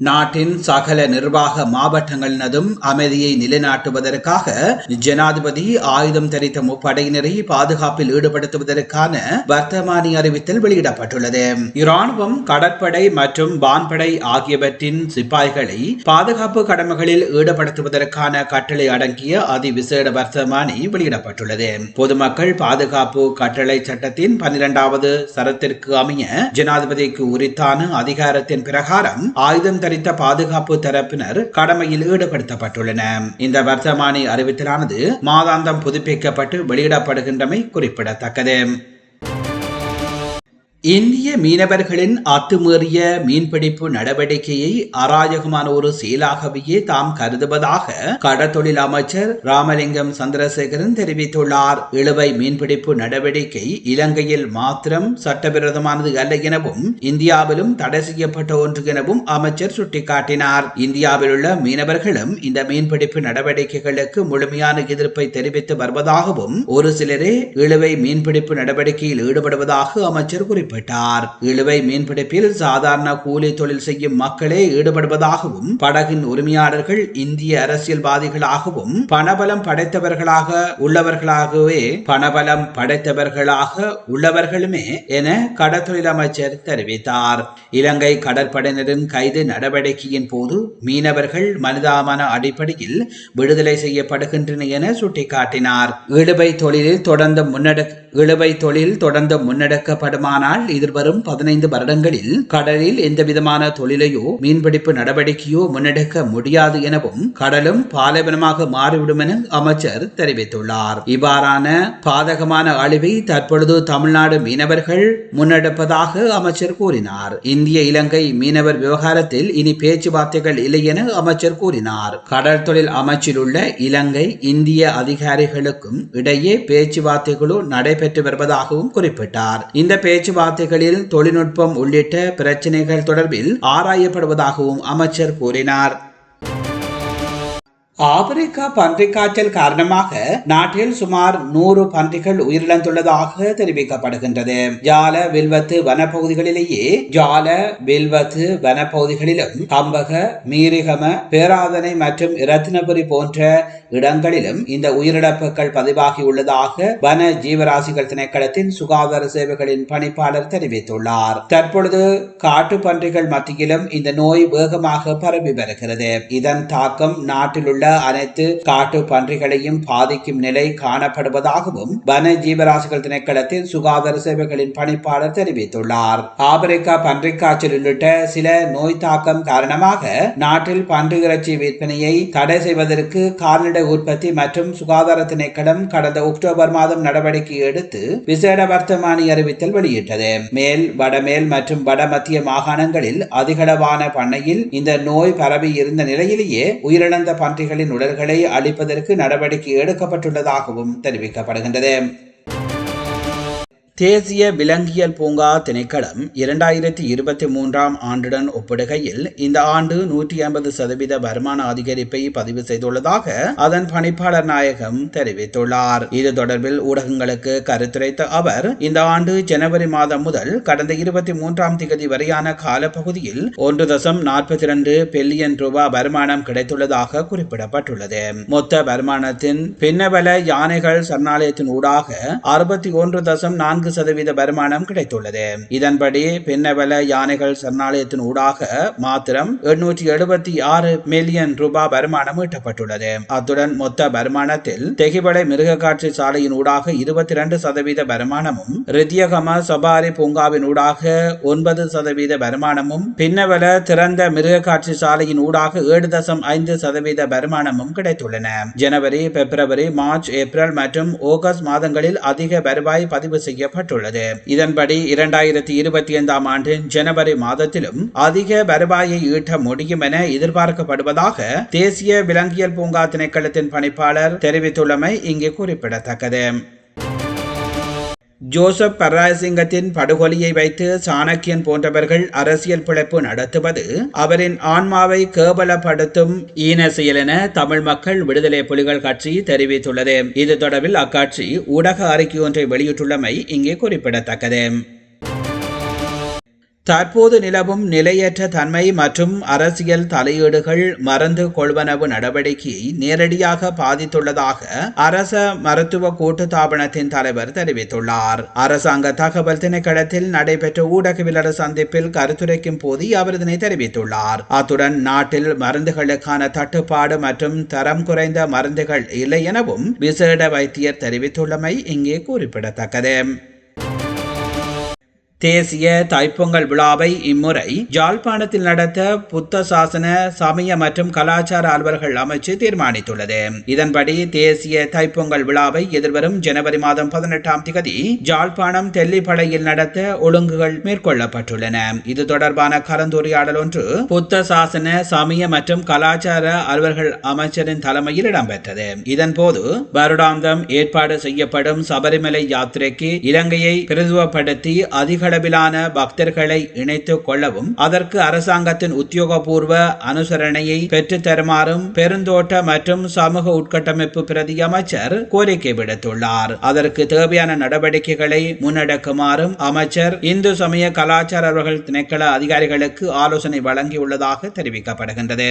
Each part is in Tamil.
நாட்டின் சகல நிர்வாக மாவட்டங்களினதும் அமைதியை நிலைநாட்டுவதற்காக ஜனாதிபதி ஆயுதம் தரித்த முப்படையினரை பாதுகாப்பில் ஈடுபடுத்துவதற்கான வர்த்தமானி அறிவித்தல் வெளியிடப்பட்டுள்ளது. இராணுவம் கடற்படை மற்றும் வான்படை ஆகியவற்றின் சிப்பாய்களை பாதுகாப்பு கடமைகளில் ஈடுபடுத்துவதற்கான கட்டளை அடங்கிய அதிவிசேட வர்த்தமானி வெளியிடப்பட்டுள்ளது. பொதுமக்கள் பாதுகாப்பு கட்டளை சட்டத்தின் பன்னிரண்டாவது சரத்திற்கு அமைய ஜனாதிபதிக்கு உரித்தான அதிகாரத்தின் பிரகாரம் ஆயுதம் தரித்த பாதுகாப்பு தரப்பினர் கடமையில் ஈடுபடுத்தப்பட்டுள்ளன. இந்த வர்த்தமானி அறிவித்தலானது மாதாந்தம் புதுப்பிக்கப்பட்டு வெளியிடப்படுகின்றமை குறிப்பிடத்தக்கது. இந்திய மீனவர்களின் அத்துமீறிய மீன்பிடிப்பு நடவடிக்கையை அராஜகமான ஒரு செயலாகவே தாம் கருதுவதாக கடற்தொழில் அமைச்சர் ராமலிங்கம் சந்திரசேகரன் தெரிவித்துள்ளார். இழுவை மீன்பிடிப்பு நடவடிக்கை இலங்கையில் மாத்திரம் சட்டவிரோதமானது அல்ல எனவும் இந்தியாவிலும் தடை செய்யப்பட்ட ஒன்று எனவும் அமைச்சர் சுட்டிக்காட்டினார். இந்தியாவில் உள்ள மீனவர்களும் இந்த மீன்பிடிப்பு நடவடிக்கைகளுக்கு முழுமையான எதிர்ப்பை தெரிவித்து வருவதாகவும் ஒரு சிலரே இழுவை மீன்பிடிப்பு நடவடிக்கையில் ஈடுபடுவதாக அமைச்சர் குறிப்பிட்டார். ஈடுபட்டார். இழுவை மீன்பிடிப்பில் சாதாரண கூலி தொழில் செய்யும் மக்களே ஈடுபடுவதாகவும் படகின் உரிமையாளர்கள் இந்திய அரசியல்வாதிகளாகவும் பணபலம் படைத்தவர்களாக உள்ளவர்களாகவே பணபலம் படைத்தவர்களாக உள்ளவர்களுமே என கடற்தொழில் அமைச்சர் தெரிவித்தார். இலங்கை கடற்படையினரின் கைது நடவடிக்கையின் போது மீனவர்கள் மனிதாபன அடிப்படையில் விடுதலை செய்யப்படுகின்றன என சுட்டிக்காட்டினார். இழுவை தொழிலில் தொடர்ந்து முன்னெடு இழுவை தொழில் தொடர்ந்து முன்னெடுக்கப்படுமானால் எதிர்வரும் பதினைந்து வருடங்களில் கடலில் எந்த விதமான தொழிலையோ மீன்பிடிப்பு நடவடிக்கையோ முன்னெடுக்க முடியாது எனவும் கடலும் பாலைவனமாக மாறிவிடும் என அமைச்சர் தெரிவித்துள்ளார். இவ்வாறான பாதகமான அழிவை தற்பொழுது தமிழ்நாடு மீனவர்கள் முன்னெடுப்பதாக அமைச்சர் கூறினார். இந்திய இலங்கை மீனவர் விவகாரத்தில் இனி பேச்சுவார்த்தைகள் இல்லை என அமைச்சர் கூறினார். கடல் தொழில் அமைச்சில் உள்ள இலங்கை இந்திய அதிகாரிகளுக்கும் இடையே பேச்சுவார்த்தைகளோ நடைபெற்று வருவதாகவும் குறிப்பிட்டார். இந்த பேச்சுவார்த்தை பேச்சுவார்த்தைகளில் தொழில்நுட்பம் உள்ளிட்ட பிரச்சினைகள் தொடர்பில் ஆராயப்படுவதாகவும் அமைச்சர் கூறினார். ஆப்பிரிக்கா பன்றி காய்ச்சல் காரணமாக நாட்டில் சுமார் நூறு பன்றிகள் உயிரிழந்துள்ளதாக தெரிவிக்கப்படுகின்றது. ஜால வில்வத்து வனப்பகுதிகளிலேயே ஜால வில்வத்து வனப்பகுதிகளிலும் கம்பக மீரிகம பேராதனை மற்றும் இரத்தினபுரி போன்ற இடங்களிலும் இந்த உயிரிழப்புகள் பதிவாகியுள்ளதாக வன ஜீவராசிகள் திணைக்களத்தின் சுகாதார சேவைகளின் பணிப்பாளர் தெரிவித்துள்ளார். தற்பொழுது காட்டு பன்றிகள் மத்தியிலும் இந்த நோய் வேகமாக பரவி வருகிறது. இதன் தாக்கம் நாட்டில் உள்ள அனைத்து காட்டு பன்றிகளையும் பாதிக்கும் நிலை காணப்படுவதாகவும் வன ஜீவராசிகள் திணைக்களத்தின் சுகாதார சேவைகளின் பணிப்பாளர் தெரிவித்துள்ளார். ஆப்பிரிக்கா பன்றிக் காய்ச்சல் உள்ளிட்ட சில நோய் தாக்கம் காரணமாக நாட்டில் பன்றி இறைச்சி விற்பனையை தடை செய்வதற்கு கால்நடை உற்பத்தி மற்றும் சுகாதார திணைக்களம் கடந்த அக்டோபர் மாதம் நடவடிக்கை எடுத்து விசேட வர்த்தமானி அறிவித்தல் வெளியிட்டது. மேல் வடமேல் மற்றும் வடமத்திய மாகாணங்களில் அதிகளவான பண்ணையில் இந்த நோய் பரவி இருந்த நிலையிலேயே உயிரிழந்த பன்றிகளின் உடல்களை அழிப்பதற்கு நடவடிக்கை எடுக்கப்பட்டுள்ளதாகவும் தெரிவிக்கப்படுகின்றது. தேசிய விலங்கியல் பூங்கா திணைக்களம் இரண்டாயிரத்தி இருபத்தி மூன்றாம் ஆண்டுடன் ஒப்பிடுகையில் இந்த ஆண்டு நூற்றி ஐம்பது சதவீத வருமான அதிகரிப்பை பதிவு செய்துள்ளதாக அதன் பணிப்பாளர் நாயகம் தெரிவித்துள்ளார். இது தொடர்பில் ஊடகங்களுக்கு கருத்துரைத்த அவர் இந்த ஆண்டு ஜனவரி மாதம் முதல் கடந்த இருபத்தி மூன்றாம் தேதி வரையான காலப்பகுதியில் ஒன்று தசம் நாற்பத்தி இரண்டு பில்லியன் ரூபாய் வருமானம் கிடைத்துள்ளதாக குறிப்பிடப்பட்டுள்ளது. மொத்த வருமானத்தின் பின்னபல யானைகள் சரணாலயத்தின் ஊடாக அறுபத்தி ஒன்று தசம் நான்கு நான்கு சதவீத வருமானம் கிடைத்துள்ளது. இதன்படி பின்னவல யானைகள் சரணாலயத்தின் ஊடாக மாத்திரம் எண்ணூற்றி எழுபத்தி ஆறு மில்லியன் ரூபாய் வருமானம் ஈட்டப்பட்டுள்ளது. அத்துடன் மொத்த வருமானத்தில் தெகிபடை மிருக காட்சி சாலையின் ஊடாக இருபத்தி இரண்டு சதவீத வருமானமும் ரித்தியகம சபாரி பூங்காவின் ஊடாக ஒன்பது சதவீத வருமானமும் பின்னவல திறந்த மிருக காட்சி சாலையின் ஊடாக ஏழு தசம் ஐந்து சதவீத வருமானமும் கிடைத்துள்ளன. ஜனவரி பிப்ரவரி மார்ச் ஏப்ரல் மற்றும் ஆகஸ்ட் மாதங்களில் அதிக வருவாய் பதிவு செய்ய செய்யப்பட்டுள்ளது இதன்படி இரண்டாயிரத்தி இருபத்தி ஐந்தாம் ஆண்டு ஜனவரி மாதத்திலும் அதிக வருவாயை ஈட்ட முடியும் என எதிர்பார்க்கப்படுவதாக தேசிய விலங்கியல் பூங்கா திணைக்களத்தின் பணிப்பாளர் தெரிவித்துள்ளமை இங்கு குறிப்பிடத்தக்கது. ஜோசப் பராசிங்கத்தின் படுகொலியை வைத்து சாணக்கியன் போன்றவர்கள் அரசியல் பிழைப்பு நடத்துவது அவரின் ஆன்மாவை கேவலப்படுத்தும் ஈன செயல் என தமிழ் மக்கள் விடுதலை புலிகள் கட்சி தெரிவித்துள்ளது. இது தொடர்பில் அக்கட்சி ஊடக அறிக்கை ஒன்றை வெளியிட்டுள்ளமை இங்கே குறிப்பிடத்தக்கது. தற்போது நிலவும் நிலையற்ற தன்மை மற்றும் அரசியல் தலையீடுகள் மருந்து கொள்வனவு நடவடிக்கையை நேரடியாக பாதித்துள்ளதாக அரச மருத்துவ கூட்டுத்தாபனத்தின் தலைவர் தெரிவித்துள்ளார். அரசாங்க தகவல் திணைக்களத்தில் நடைபெற்ற ஊடகவியலர் சந்திப்பில் கருத்துரைக்கும் போது அவர் இதனை தெரிவித்துள்ளார். அத்துடன் நாட்டில் மருந்துகளுக்கான தட்டுப்பாடு மற்றும் தரம் குறைந்த மருந்துகள் இல்லை எனவும் விசேட வைத்தியர் தெரிவித்துள்ளமை இங்கே குறிப்பிடத்தக்கது. தேசிய தைப்பொங்கல் விழாவை இம்முறை ஜாழ்ப்பாணத்தில் நடத்த புத்த சாசன சமய மற்றும் கலாச்சார அலுவலர்கள் அமைச்சு தீர்மானித்துள்ளது. இதன்படி தேசிய தைப்பொங்கல் விழாவை எதிர்வரும் ஜனவரி மாதம் பதினெட்டாம் திகதி ஜாழ்ப்பாணம் தெல்லிப்படையில் நடத்த ஒழுங்குகள் மேற்கொள்ளப்பட்டுள்ளன. இது தொடர்பான கலந்துரையாடல் ஒன்று புத்த சாசன சமய மற்றும் கலாச்சார அலுவலர்கள் அமைச்சரின் தலைமையில் இடம்பெற்றது. இதன்போது வருடாந்தம் ஏற்பாடு செய்யப்படும் சபரிமலை யாத்திரைக்கு இலங்கையை பிரதிவப்படுத்தி அதிக அளவிலான பக்தர்களை இணைத்துக் கொள்ளவும் அதற்கு அரசாங்கத்தின் உத்தியோகபூர்வ அனுசரணையை பெற்றுத்தருமாறும் பெருந்தோட்ட மற்றும் சமூக உட்கட்டமைப்பு பிரதி அமைச்சர் கோரிக்கை விடுத்துள்ளார். அதற்கு தேவையான நடவடிக்கைகளை முன்னெடுக்குமாறும் அமைச்சர் இந்து சமய கலாச்சார அவர்கள் திணைக்கள அதிகாரிகளுக்கு ஆலோசனை வழங்கியுள்ளதாக தெரிவிக்கப்படுகின்றது.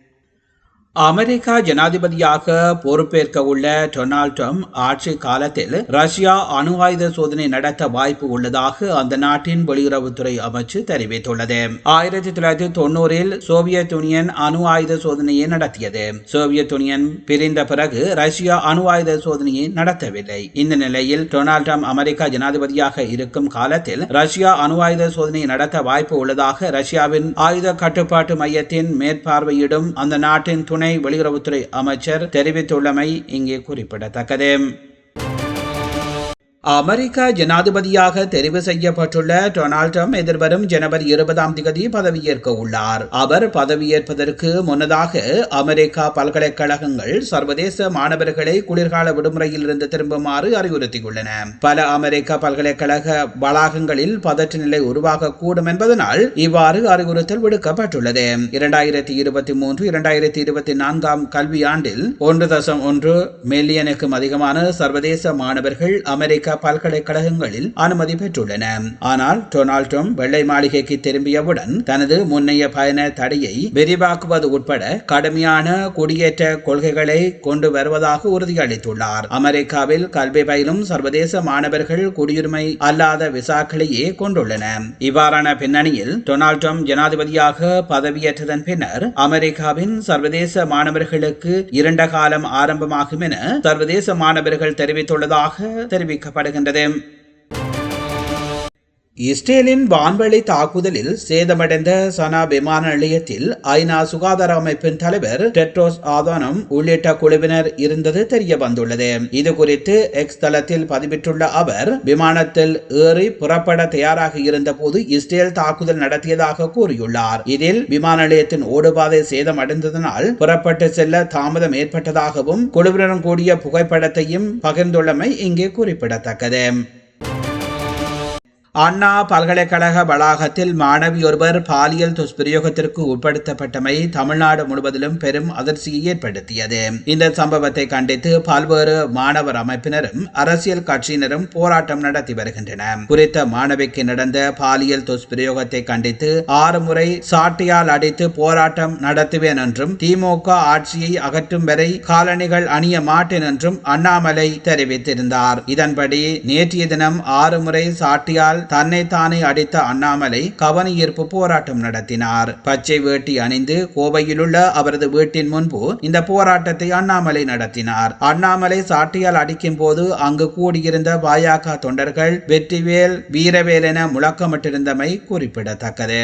அமெரிக்கா ஜனாதிபதியாக பொறுப்பேற்க உள்ள டொனால்ட் ட்ரம்ப் ஆட்சி காலத்தில் ரஷ்யா அணு ஆயுத சோதனை நடத்த வாய்ப்பு உள்ளதாக அந்த நாட்டின் வெளியுறவுத்துறை அமைச்சு தெரிவித்துள்ளது. ஆயிரத்தி தொள்ளாயிரத்தி தொண்ணூறில் சோவியத் யூனியன் அணு ஆயுத சோதனையை நடத்தியது. சோவியத் யூனியன் பிரிந்த பிறகு ரஷ்யா அணு ஆயுத சோதனையை நடத்தவில்லை. இந்த நிலையில் டொனால்ட் ட்ரம்ப் அமெரிக்கா ஜனாதிபதியாக இருக்கும் காலத்தில் ரஷ்யா அணு ஆயுத சோதனை நடத்த வாய்ப்பு உள்ளதாக ரஷ்யாவின் ஆயுத கட்டுப்பாட்டு மையத்தின் மேற்பார்வையிடும் அந்த நாட்டின் துணை வெளியுறவுத்துறை அமைச்சர் தெரிவித்துள்ளமை இங்கே குறிப்பிடத்தக்கது. அமெரிக்க ஜனாதிபதியாக தெரிவு செய்யப்பட்டுள்ள டொனால்ட் ட்ரம்ப் எதிர்வரும் ஜனவரி இருபதாம் தேதி பதவியேற்க உள்ளார். அவர் பதவியேற்பதற்கு முன்னதாக அமெரிக்கா பல்கலைக்கழகங்கள் சர்வதேச மாணவர்களை குளிர்கால விடுமுறையில் இருந்து திரும்புமாறு அறிவுறுத்தியுள்ளன. பல அமெரிக்க பல்கலைக்கழக வளாகங்களில் பதற்ற நிலை உருவாகக்கூடும் என்பதனால் இவ்வாறு அறிவுறுத்தல் விடுக்கப்பட்டுள்ளது. இரண்டாயிரத்தி இருபத்தி மூன்று இரண்டாயிரத்தி இருபத்தி நான்காம் கல்வியாண்டில் ஒன்று தசம் ஒன்று மில்லியனுக்கும் அதிகமான சர்வதேச மாணவர்கள் அமெரிக்க பல்கலைக்கழகங்களில் அனுமதி பெற்றுள்ளன. ஆனால் டொனால்ட் ட்ரம்ப் வெள்ளை மாளிகைக்கு திரும்பியவுடன் தனது முன்னைய பயண தடையை விரிவாக்குவது உட்பட கடுமையான குடியேற்ற கொள்கைகளை கொண்டு வருவதாக உறுதியளித்துள்ளார். அமெரிக்காவில் கல்வி பயிலும் சர்வதேச மாணவர்கள் குடியுரிமை அல்லாத விசாக்களையே கொண்டுள்ளன. இவ்வாறான பின்னணியில் டொனால்ட் ட்ரம்ப் ஜனாதிபதியாக பதவியேற்றதன் பின்னர் அமெரிக்காவின் சர்வதேச மாணவர்களுக்கு இரண்ட காலம் ஆரம்பமாகும் என சர்வதேச மாணவர்கள் தெரிவித்துள்ளதாக தெரிவிக்கப்பட்டது தெரிவிக்கப்படுகின்றது இஸ்ரேலின் வான்வெளி தாக்குதலில் சேதமடைந்த சனா விமான நிலையத்தில் ஐநா சுகாதார அமைப்பின் தலைவர் டெட்ரோஸ் ஆதானம் உள்ளிட்ட குழுவினர் இருந்தது தெரிய வந்துள்ளது இது குறித்து எக்ஸ் தளத்தில் பதிவிட்டுள்ள அவர் விமானத்தில் ஏறி புறப்பட தயாராக இருந்த போது இஸ்ரேல் தாக்குதல் நடத்தியதாக கூறியுள்ளார். இதில் விமான நிலையத்தின் ஓடுபாதை சேதமடைந்ததனால் புறப்பட்டு செல்ல தாமதம் ஏற்பட்டதாகவும் குழுவினரும் கூடிய புகைப்படத்தையும் பகிர்ந்துள்ளமை இங்கே குறிப்பிடத்தக்கது. அண்ணா பல்கலைக்கழக வளாகத்தில் மாணவி ஒருவர் பாலியல் துஷ்பிரயோகத்திற்கு உட்படுத்தப்பட்டமை தமிழ்நாடு முழுவதிலும் பெரும் அதிர்ச்சியை ஏற்படுத்தியது. இந்த சம்பவத்தை கண்டித்து பல்வேறு மாணவர் அமைப்பினரும் அரசியல் கட்சியினரும் போராட்டம் நடத்தி வருகின்றனர் குறித்த மாணவிக்கு நடந்த பாலியல் துஷ்பிரயோகத்தை கண்டித்து ஆறு முறை சாட்டையால் அடித்து போராட்டம் நடத்துவேன் என்றும் திமுக ஆட்சியை அகற்றும் வரை காலணிகள் அணிய மாட்டேன் என்றும் அண்ணாமலை தெரிவித்திருந்தார். இதன்படி நேற்றைய தினம் ஆறு முறை சாட்டியால் தன்னைத்தானே அடித்த அண்ணாமலை கவனஈர்ப்பு போராட்டம் நடத்தினார். பச்சை வேட்டி அணிந்து கோவையிலுள்ள அவரது வீட்டின் முன்பு இந்த போராட்டத்தை அண்ணாமலை நடத்தினார். அண்ணாமலை சாட்டியால் அடிக்கும் போது அங்கு கூடியிருந்த பாஜக தொண்டர்கள் வெற்றிவேல் வீரவேல் என முழக்கமிட்டிருந்தமை குறிப்பிடத்தக்கது.